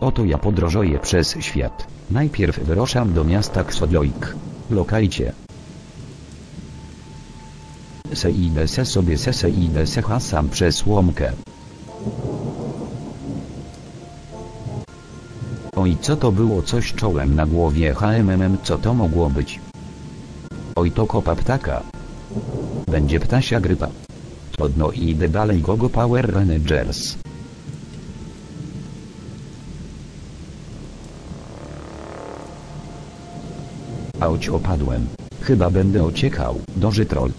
Oto ja podróżuję przez świat. Najpierw wyruszam do miasta Ksodloik. Lokajcie. Se idę se sobie se se idę se hasam przez łomkę. Oj co to było coś czołem na głowie HMMM co to mogło być? Oj to kopa ptaka. Będzie ptasia grypa. Trudno idę dalej Gogo Power Rangers. Auć opadłem. Chyba będę ociekał. Doży troll.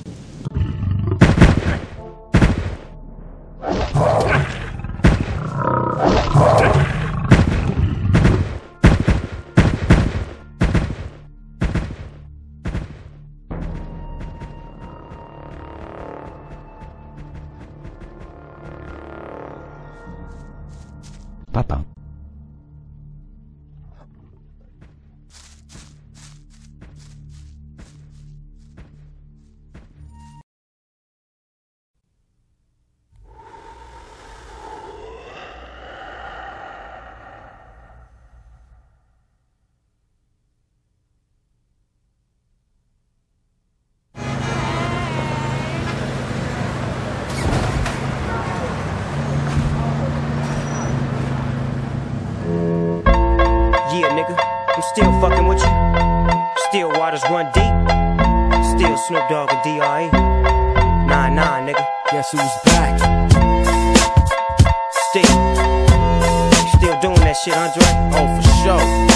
Papa. Fucking with you. Still waters run deep. Still Snoop Dogg and D.R.E. Nah, nah, nigga. Guess who's back? Still. Still doing that shit, Andre? Oh, for sure.